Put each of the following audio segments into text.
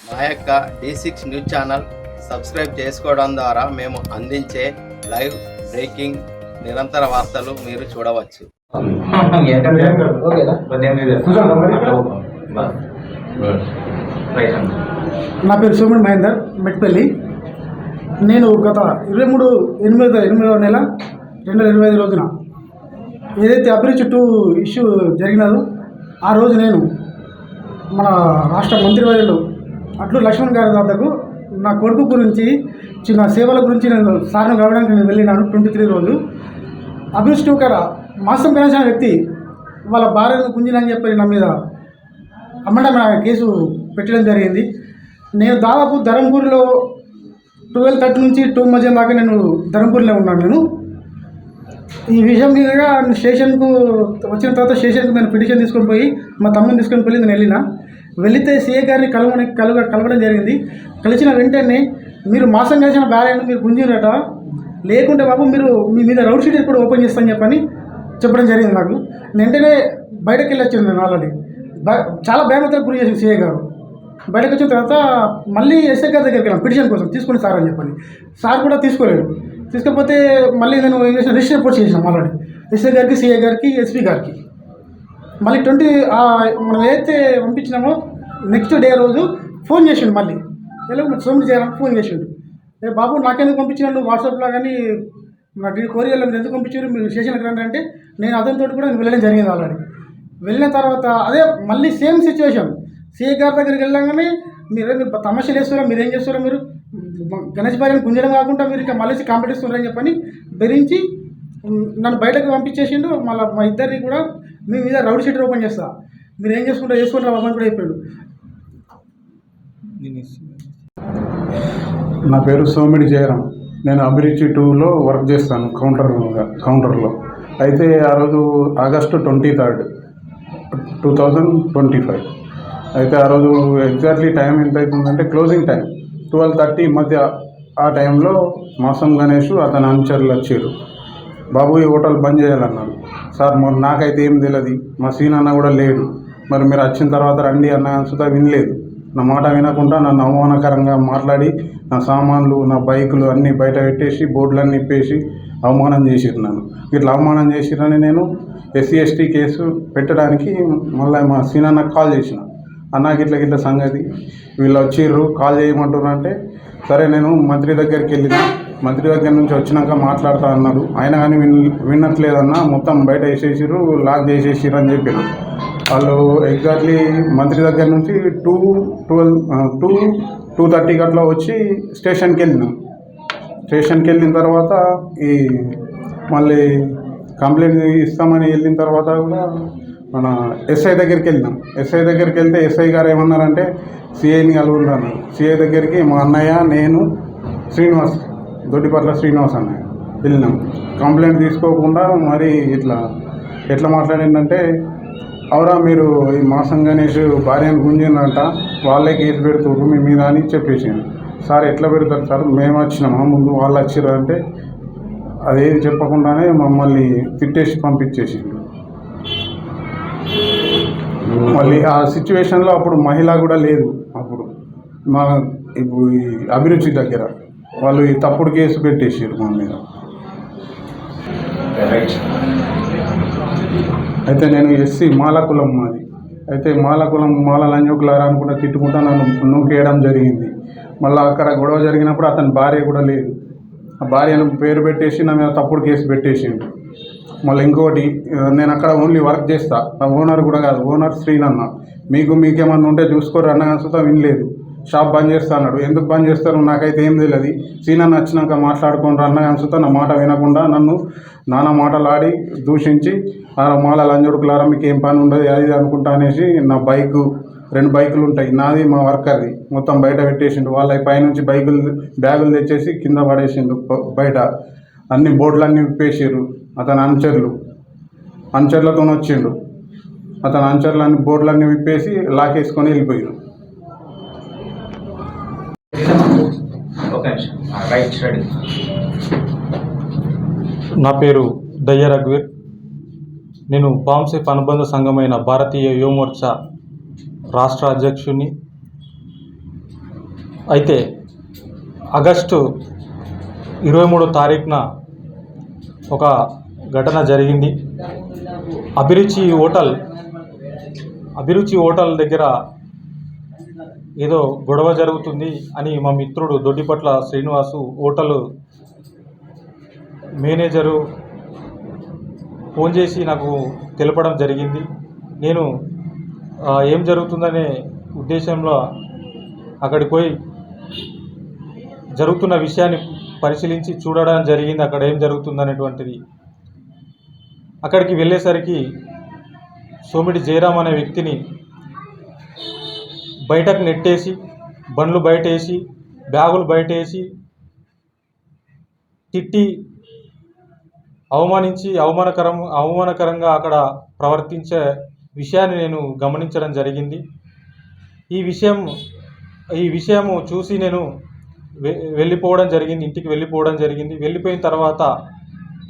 మా యొక్క D six news channel subscribe చేసుకోవడం ద్వారా మేము అందించే లైవ్ బ్రేకింగ్ నిరంతర వార్తలు మీరు చూడవచ్చు. నా పేరు సోమన్ మహేందర్ మెట్పల్లి. నేను గత ఇరవై మూడు ఎనిమిదో ఎనిమిదవ నెల రెండు వేల ఇరవై ఐదు రోజున ఏదైతే అభిరుచి చుట్టూ ఇష్యూ జరిగినదో ఆ రోజు నేను మన రాష్ట్ర మంత్రివర్యులు అట్లు లక్ష్మణ్ గారి వద్దకు నా కొడుకు గురించి చిన్న సేవల గురించి నేను సార్ను కలవడానికి నేను వెళ్ళినాను ట్వంటీ త్రీ రోజు. అభిరుచి టూ కాడ మాసం కనేసిన వ్యక్తి వాళ్ళ భార్యను గుంజినని చెప్పి నా మీద అమ్మడం కేసు పెట్టడం జరిగింది. నేను దాదాపు ధర్మపూర్లో ట్వెల్వ్ థర్టీ నుంచి టూ మధ్య దాకా నేను ధర్మపూర్లో ఉన్నాను నేను. ఈ విషయం మీద స్టేషన్కు వచ్చిన తర్వాత స్టేషన్కి నేను పిటిషన్ తీసుకొని పోయి మా తమ్ముని తీసుకొని పోయి నేను వెళ్ళిన. వెళితే సీఏ గారిని కలవని కలవ కలవడం జరిగింది. కలిసిన వెంటనే మీరు మాసం కలిసిన బ్యాలెన్స్ మీరు గుంజినట లేకుంటే బాబు మీరు మీ మీద రౌడ్ షీట్ ఎప్పుడు ఓపెన్ చేస్తాను చెప్పని చెప్పడం జరిగింది నాకు. నేను వెంటనే బయటకు వెళ్ళి వచ్చాను నేను ఆల్రెడీ. చాలా భయమతలకు గురి చేసింది సీఏ గారు. బయటకు వచ్చిన తర్వాత మళ్ళీ ఎస్ఏ గారి దగ్గరికి వెళ్ళాం పిటిషన్ కోసం తీసుకుని సార్ అని చెప్పని. సార్ కూడా తీసుకోలేడు తీసుకపోతే మళ్ళీ నేను ఏం చేసిన రిజిస్టర్ రిపోర్ట్ చేసినాం ఆల్రెడీ రిజిస్టర్ గారికి సిఏ గారికి ఎస్పీ గారికి. మళ్ళీ ట్వంటీ మనం ఏదైతే పంపించినామో నెక్స్ట్ డే రోజు ఫోన్ చేసిండు మళ్ళీ. ఎలా సోమిడి చేయాలని ఫోన్ చేసిండు. ఏ బాబు నాకెందుకు పంపించినాడు వాట్సాప్లో కానీ నాకు కోరికల్లో మీరు ఎందుకు పంపించారు? మీరు స్టేషన్కి రండి అంటే నేను అతనితో కూడా నేను వెళ్ళడం జరిగింది ఆల్రెడీ వెళ్ళిన తర్వాత అదే మళ్ళీ సేమ్ సిచ్యువేషన్ సిఏ గారి దగ్గరికి వెళ్ళగానే మీరు మీరు తమాషాలు వేస్తారా మీరు ఏం చేస్తారో మీరు? గణేష్ భార్యను గుంజడం కాకుండా మీరు ఇంకా మళ్ళీ కాంపిటీస్తున్నారని చెప్పని బెదిరించి నన్ను బయటకు పంపించేసిండు మళ్ళీ మా ఇద్దరిని కూడా మీ మీద రౌడ్ షీటర్ ఓపెన్ చేస్తా. మీరు ఏం చేసుకుంటారో చేసుకుంటారా బాబు అని కూడా చెప్పాడు. నా పేరు సోమిడి జయరాం. నేను అభిరుచి టూలో వర్క్ చేస్తాను కౌంటర్ కౌంటర్లో. అయితే ఆ రోజు August twenty third two thousand twenty five. అయితే ఆ రోజు ఎగ్జాక్ట్లీ టైం ఎంత అవుతుందంటే క్లోజింగ్ టైం. ట్వెల్వ్ థర్టీ మధ్య ఆ టైంలో మాసం గణేష్ అతని అనుచరులు వచ్చారు. బాబు ఈ హోటల్ బంద్ చేయాలన్నారు. సార్ మరి నాకైతే ఏం తెలియదు మా సీన్ అన్న కూడా లేడు. మరి మీరు వచ్చిన తర్వాత రండి అన్న సుతా వినలేదు. నా మాట వినకుండా నన్ను అవమానకరంగా మాట్లాడి నా సామాన్లు నా బైకులు అన్నీ బయట పెట్టేసి బోర్డులన్నీ ఇప్పేసి అవమానం చేసిరు నన్ను. ఇట్లా అవమానం చేసిరని నేను ఎస్సీ ఎస్టీ కేసు పెట్టడానికి మళ్ళీ మా సీనన్నకు కాల్ చేసిన. అన్నకి ఇట్లా గిట్ల సంగతి. వీళ్ళు వచ్చిర్రు కాల్ చేయమంటున్నారు అంటే సరే నేను మంత్రి దగ్గరికి వెళ్ళిన మంత్రి దగ్గర నుంచి వచ్చినాక మాట్లాడతా అన్నారు ఆయన కానీ విన్ వినట్లేదన్న మొత్తం బయట వేసేసిర్రు లాక్ చేసేసిర్రు అని చెప్పారు వాళ్ళు ఎగ్జాక్ట్లీ మంత్రి దగ్గర నుంచి టూ ట్వెల్వ్ టూ టూ థర్టీకి అట్లా వచ్చి స్టేషన్కి వెళ్ళినాం. స్టేషన్కి వెళ్ళిన తర్వాత ఈ మళ్ళీ కంప్లైంట్ ఇస్తామని వెళ్ళిన తర్వాత కూడా మన ఎస్ఐ దగ్గరికి వెళ్ళినాం ఎస్ఐ దగ్గరికి వెళ్తే ఎస్ఐ గారు ఏమన్నారంటే సిఐని కలుగుంటారు అన్నారు. సిఐ దగ్గరికి మా అన్నయ్య నేను శ్రీనివాస్ దొడ్డిపట్ల శ్రీనివాస్ అన్నయ్య వెళ్ళినాం. కంప్లైంట్ తీసుకోకుండా మరి ఇట్లా ఎట్లా మాట్లాడిందంటే అవరా మీరు ఈ మాసం గణేష్ భార్యను గుంజిందంట వాళ్ళే కేసు పెడుతుర్రు మీ మీద అని చెప్పేసిండు. సార్ ఎట్లా పెడతారు సార్? మేము వచ్చినామా? ముందు వాళ్ళు వచ్చిర్రు అంటే అదేది చెప్పకుండానే మమ్మల్ని తిట్టేసి పంపించేసిండు. మళ్ళీ ఆ సిచ్యువేషన్లో అప్పుడు మహిళ కూడా లేదు. అప్పుడు మా ఇప్పుడు ఈ అభిరుచి దగ్గర వాళ్ళు ఈ తప్పుడు కేసు పెట్టేసారు మా మీద. అయితే నేను ఎస్సీ మాలకులం మాది. అయితే మాలకులం మాల లంజోకులారా అనుకుంటా తిట్టుకుంటా నన్ను నూకేయడం జరిగింది. మళ్ళీ అక్కడ గొడవ జరిగినప్పుడు అతని భార్య కూడా లేదు. ఆ భార్యను పేరు పెట్టేసి నా మీద తప్పుడు కేసు పెట్టేసిండు. మళ్ళీ ఇంకోటి నేను అక్కడ ఓన్లీ వర్క్ చేస్తా. ఓనర్ కూడా కాదు ఓనర్ శ్రీనన్న మీకు మీకేమన్నా ఉంటే చూసుకోరు అన్న సుతా వినలేదు. షాప్ బంద్ చేస్తా అన్నాడు. ఎందుకు బంద్ చేస్తారు? నాకైతే ఏం తెలియదు సీనన్న వచ్చినాక మాట్లాడుకుంటారు అన్న అన్సుతా నా మాట వినకుండా నన్ను నానా మాటలు ఆడి దూషించి ఆ మాల లంజుడుకులారా మీకు ఏం పని ఉండదు అది అనుకుంటా అనేసి నా బైకు రెండు బైకులు ఉంటాయి. నాది మా వర్కర్ది. మొత్తం బయట పెట్టేసిండు. వాళ్ళ పైనుంచి బైకులు బ్యాగులు తెచ్చేసి కింద పడేసిండు బయట. అన్ని బోర్డులన్నీ విప్పేసారు అతని అనుచరులు. అనుచరులతో వచ్చిండు అతని అనుచరులు అన్ని బోర్డులన్నీ విప్పేసి లాకేసుకొని వెళ్ళిపోయారు నా పేరు దయ్య రఘువీర్. నేను బాంసెఫ్ అనుబంధ సంఘమైన భారతీయ యువమోర్చా రాష్ట్ర అధ్యక్షుని. అయితే ఆగస్టు ఇరవై మూడో తారీఖున ఒక ఘటన జరిగింది. అభిరుచి హోటల్ అభిరుచి హోటల్ దగ్గర ఏదో గొడవ జరుగుతుంది అని మా మిత్రుడు Doddipatla Srinivasu hotel manager phone చేసి నాకు తెలపడం జరిగింది. నేను ఏం జరుగుతుందనే ఉద్దేశంలో అక్కడికి పోయి జరుగుతున్న విషయాన్ని పరిశీలించి చూడడం జరిగింది. అక్కడ ఏం జరుగుతుందనేటువంటిది. అక్కడికి వెళ్ళేసరికి సోమిడి జయరాం అనే వ్యక్తిని బయటకు నెట్టేసి బండ్లు బయటేసి బ్యాగులు బయటేసి తిట్టి అవమానించి అవమానకరం అవమానకరంగా అక్కడ ప్రవర్తించే విషయాన్ని నేను గమనించడం జరిగింది. ఈ విషయం ఈ విషయము చూసి నేను వెళ్ళిపోవడం జరిగింది ఇంటికి వెళ్ళిపోవడం జరిగింది. వెళ్ళిపోయిన తర్వాత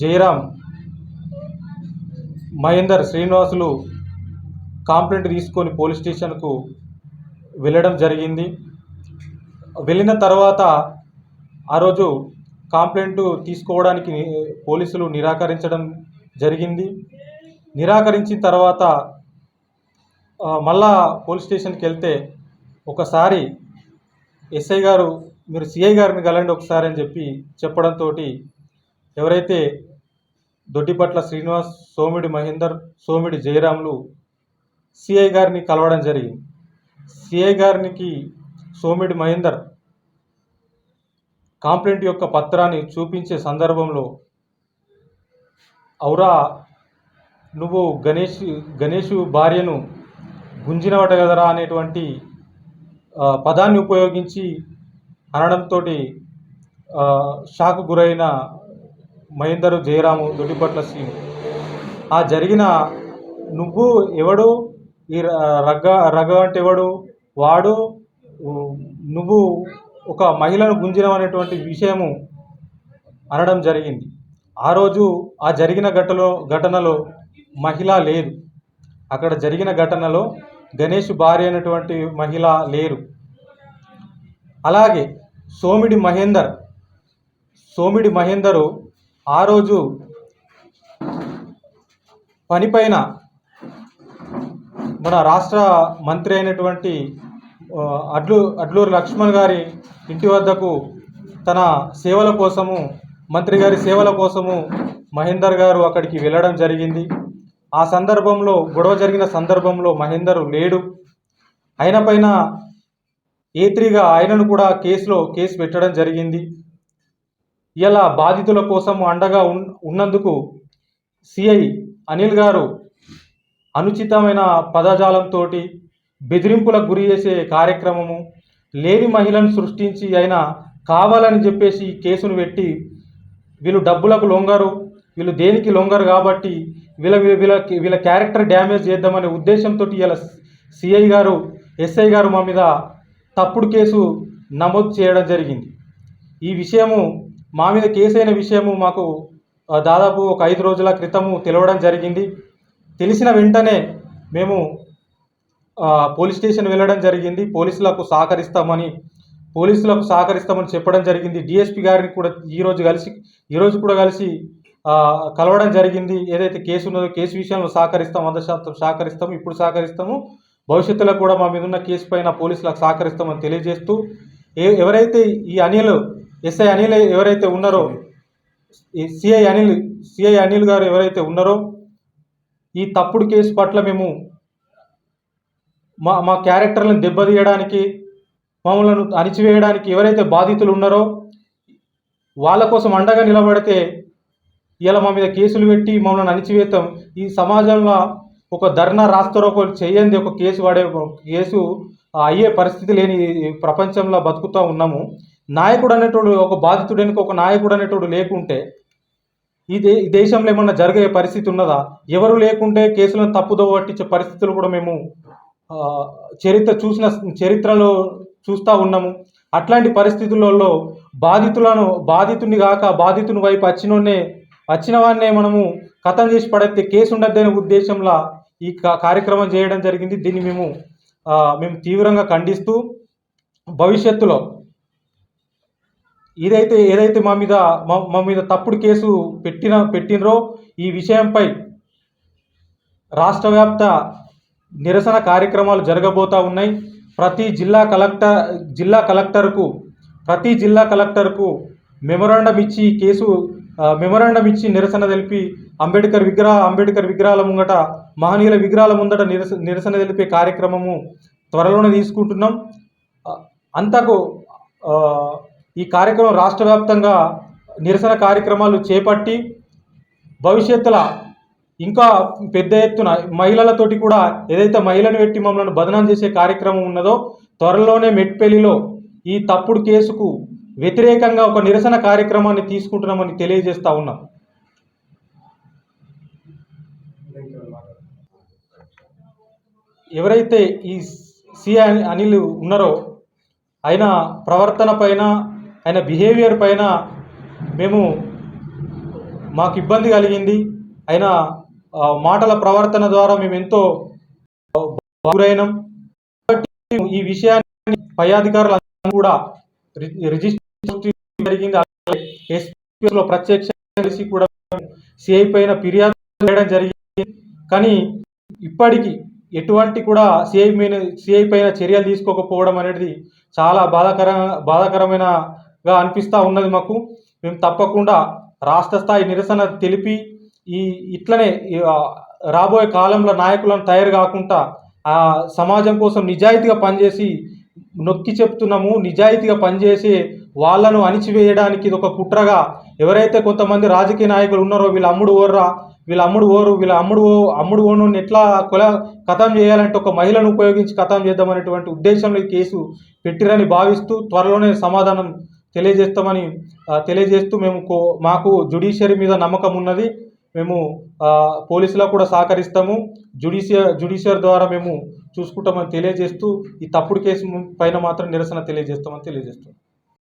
జయరాం మహేందర్ శ్రీనివాసులు కాంప్లైంట్ తీసుకొని పోలీస్ స్టేషన్కు వెళ్ళడం జరిగింది. వెళ్ళిన తర్వాత ఆ రోజు కాంప్లైంట్ తీసుకోవడానికి పోలీసులు నిరాకరించడం జరిగింది. నిరాకరించిన తర్వాత మళ్ళా పోలీస్ స్టేషన్కి వెళ్తే ఒకసారి ఎస్ఐ గారు మీరు సిఐ గారిని కలండి ఒకసారి అని చెప్పి చెప్పడంతో ఎవరైతే దొడ్డిపట్ల శ్రీనివాస్ సోమిడి మహేందర్ సోమిడి జయరాములు సిఐ గారిని కలవడం జరిగింది. సిఐ గారికి సోమిడి మహేందర్ కాంప్లైంట్ యొక్క పత్రాన్ని చూపించే సందర్భంలో ఔరా నువ్వు గణేష్ గణేష్ భార్యను గుంజినవట కదరా అనేటువంటి పదాన్ని ఉపయోగించి అనడంతో షాకు గురైన మహేందరు జయరాము దొడ్డిపట్ల శ్రీను ఆ జరిగిన నువ్వు ఎవడు ఈ రగ్గ రగ్గ రగ అంటే ఎవడు వాడు నువ్వు ఒక మహిళను గుంజినం అనేటువంటి విషయము అనడం జరిగింది. ఆ రోజు ఆ జరిగిన ఘటనలో ఘటనలో మహిళ లేదు అక్కడ జరిగిన ఘటనలో గణేష్ భార్య అయినటువంటి మహిళ లేరు. అలాగే సోమిడి మహేందర్. సోమిడి మహేందరు ఆ రోజు పనిపైన మన రాష్ట్ర మంత్రి అయినటువంటి అడ్లు అడ్లూరు లక్ష్మణ్ గారి ఇంటి వద్దకు తన సేవల కోసము మంత్రి గారి సేవల కోసము మహేందర్ గారు అక్కడికి వెళ్ళడం జరిగింది. ఆ సందర్భంలో గొడవ జరిగిన సందర్భంలో మహేందర్ లేడు. ఆయన పైన ఏ త్రీగా ఆయనను కూడా కేసులో కేసు పెట్టడం జరిగింది. ఇలా బాధితుల కోసం అండగా ఉన్ ఉన్నందుకు సిఐ అనిల్ గారు అనుచితమైన పదజాలంతో బెదిరింపులకు గురి చేసే కార్యక్రమము లేని మహిళను సృష్టించి ఆయన కావాలని చెప్పేసి కేసును పెట్టి వీళ్ళు డబ్బులకు లొంగరు వీళ్ళు దేనికి లొంగరు కాబట్టి వీళ్ళ వీళ్ళ వీళ్ళ క్యారెక్టర్ డ్యామేజ్ చేద్దామనే ఉద్దేశంతో ఇలా సిఐ గారు ఎస్ఐ గారు మా మీద తప్పుడు కేసు నమోదు చేయడం జరిగింది. ఈ విషయము మా మీద కేసు అయిన విషయము మాకు దాదాపు ఒక ఐదు రోజుల క్రితము తెలవడం జరిగింది. తెలిసిన వెంటనే మేము పోలీస్ స్టేషన్ వెళ్ళడం జరిగింది. పోలీసులకు సహకరిస్తామని పోలీసులకు సహకరిస్తామని చెప్పడం జరిగింది. డిఎస్పి గారిని కూడా ఈరోజు కలిసి ఈరోజు కూడా కలిసి కలవడం జరిగింది. ఏదైతే కేసు ఉన్నదో కేసు విషయంలో సహకరిస్తాం వంద శాతం సహకరిస్తాము ఇప్పుడు సహకరిస్తాము. భవిష్యత్తులో కూడా మా మీద ఉన్న కేసు పైన పోలీసులకు సహకరిస్తామని తెలియజేస్తూ ఏ ఎవరైతే ఈ అనిల్ ఎస్ఐ అనిల్ ఎవరైతే ఉన్నారో సిఐ అనిల్ సిఐ అనిల్ గారు ఎవరైతే ఉన్నారో ఈ తప్పుడు కేసు పట్ల మేము మా మా క్యారెక్టర్లను దెబ్బతీయడానికి మమ్మల్ని అణిచివేయడానికి ఎవరైతే బాధితులు ఉన్నారో వాళ్ళ కోసం అండగా నిలబడితే ఇలా మా మీద కేసులు పెట్టి మమ్మల్ని అణిచివేతాం ఈ సమాజంలో ఒక ధర్నా రాస్తారో ఒక చేయండి ఒక కేసు వాడే కేసు అయ్యే పరిస్థితి లేని ప్రపంచంలో బతుకుతూ ఉన్నాము. నాయకుడు అనేటోడు ఒక బాధితుడానికి ఒక నాయకుడు అనేటోడు లేకుంటే ఈ దే ఈ దేశంలో ఏమన్నా జరిగే పరిస్థితి ఉన్నదా? ఎవరు లేకుంటే కేసులను తప్పుదో పట్టించే పరిస్థితులు కూడా మేము చరిత్ర చూసిన చరిత్రలో చూస్తూ ఉన్నాము. అట్లాంటి పరిస్థితులలో బాధితులను బాధితుని కాక బాధితుని వైపు వచ్చినోనే వచ్చిన వాడినే మనము కథం చేసి పడేస్తే కేసు ఉండద్దనే ఉద్దేశంలో ఈ కార్యక్రమం చేయడం జరిగింది. దీన్ని మేము మేము తీవ్రంగా ఖండిస్తూ భవిష్యత్తులో ఏదైతే ఏదైతే మా మీద మా మీద తప్పుడు కేసు పెట్టిన పెట్టినరో ఈ విషయంపై రాష్ట్ర వ్యాప్త నిరసన కార్యక్రమాలు జరగబోతూ ఉన్నాయి. ప్రతి జిల్లా కలెక్టర్ జిల్లా కలెక్టర్కు ప్రతి జిల్లా కలెక్టర్కు మెమొరాండం ఇచ్చి కేసు మెమొరాండం ఇచ్చి నిరసన తెలిపి అంబేద్కర్ విగ్రహ అంబేద్కర్ విగ్రహాల ముంగట మహనీయుల విగ్రహాల ముందట నిరస నిరసన తెలిపే కార్యక్రమము త్వరలోనే తీసుకుంటున్నాం. అంతకు ఈ కార్యక్రమం రాష్ట్ర వ్యాప్తంగా నిరసన కార్యక్రమాలు చేపట్టి భవిష్యత్తులో ఇంకా పెద్ద ఎత్తున మహిళలతోటి కూడా ఏదైతే మహిళను పెట్టి మమ్మల్ని బదనాం చేసే కార్యక్రమం ఉన్నదో త్వరలోనే మెట్పెల్లిలో ఈ తప్పుడు కేసుకు వ్యతిరేకంగా ఒక నిరసన కార్యక్రమాన్ని తీసుకుంటున్నామని తెలియజేస్తా ఉన్నాం. ఎవరైతే ఈ సి అనిల్ ఉన్నారో ఆయన ప్రవర్తన పైన ఆయన బిహేవియర్ పైన మేము మాకు ఇబ్బంది కలిగింది. ఆయన మాటల ప్రవర్తన ద్వారా మేము ఎంతో గురైనాం కాబట్టి ఈ విషయాన్ని పై అధికారులు కూడా రిజిస్టర్ జరిగింది అలాగే లో ప్రత్యక్ష కలిసి కూడా సిఐ పైన ఫిర్యాదు చేయడం జరిగింది. కానీ ఇప్పటికీ ఎటువంటి కూడా సిఐ మీద సిఐ పైన చర్యలు తీసుకోకపోవడం అనేది చాలా బాధాకర బాధాకరమైనగా అనిపిస్తూ ఉన్నది మాకు. మేము తప్పకుండా రాష్ట్ర స్థాయి నిరసన తెలిపి ఈ ఇట్లనే రాబోయే కాలంలో నాయకులను తయారు కాకుండా ఆ సమాజం కోసం నిజాయితీగా పనిచేసి నొక్కి చెప్తున్నాము నిజాయితీగా పనిచేసి వాళ్ళను అణిచివేయడానికి ఇది ఒక కుట్రగా. ఎవరైతే కొంతమంది రాజకీయ నాయకులు ఉన్నారో వీళ్ళ అమ్ముడు ఓర్రా వీళ్ళ అమ్ముడు ఓరు వీళ్ళ అమ్ముడు ఓ అమ్ముడు ఓను ఎట్లా కొల కథం చేయాలంటే ఒక మహిళను ఉపయోగించి కథం చేద్దామనేటువంటి ఉద్దేశంలో ఈ కేసు పెట్టిరని భావిస్తూ త్వరలోనే సమాధానం తెలియజేస్తామని తెలియజేస్తూ మేము కో మాకు జుడిషియరీ మీద నమ్మకం ఉన్నది. మేము పోలీసులకు కూడా సహకరిస్తాము. జుడిషియర్ జుడిషియర్ ద్వారా మేము చూసుకుంటామని తెలియజేస్తూ ఈ తప్పుడు కేసు పైన మాత్రం నిరసన తెలియజేస్తామని తెలియజేస్తాం